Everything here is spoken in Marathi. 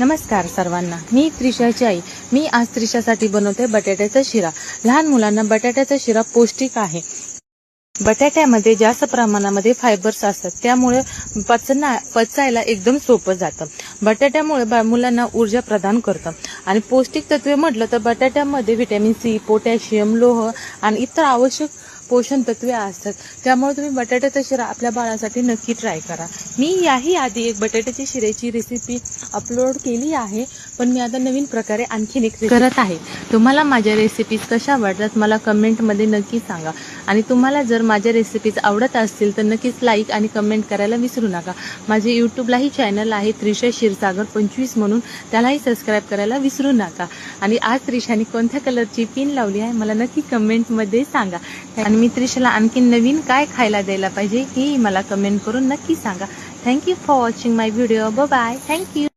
नमस्कार सर्वांना. मी त्रिशाची आई मी आज त्रिशासाठी बनवते बटाट्याचा शिरा. लहान मुलांना बटाट्याचा शिरा पौष्टिक आहे. बटाट्यामध्ये जास्त प्रमाणामध्ये फायबर्स असतात. त्यामुळे पचना पचायला एकदम सोपं जातं. बटाट्यामुळे बा मुलांना ऊर्जा प्रदान करतं. आणि पौष्टिक तत्वे म्हटलं तर बटाट्यामध्ये व्हिटॅमिन सी पोटॅशियम लोह आणि इतर आवश्यक पोषण तत्वे असतात. त्यामुळे तुम्ही बटाट्याचा शिरा आपल्या बाळासाठी नक्की ट्राय करा. मी याही आधी एक बटाट्याची शिऱ्याची रेसिपी अपलोड केली आहे पण मी आता नवीन प्रकारे आणखीन एक करत आहे. तुम्हाला माझ्या रेसिपीज कशा आवडतात मला कमेंटमध्ये नक्की सांगा. आणि तुम्हाला जर माझ्या रेसिपीज आवडत असतील तर नक्कीच लाईक आणि कमेंट करायला विसरू नका. माझे यूट्यूबलाही चॅनल आहे त्रिशा क्षीरसागर पंचवीस म्हणून. त्यालाही सबस्क्राईब करायला विसरू नका. आणि आज त्रिशाने कोणत्या कलरची पिन लावली आहे मला नक्की कमेंटमध्ये सांगा. आणि मी त्रिशाला नवीन काय खायला द्यायला पाहिजे हे मला कमेंट करून नक्की सांगा. Thank you for watching my video ब बाय थँक्यू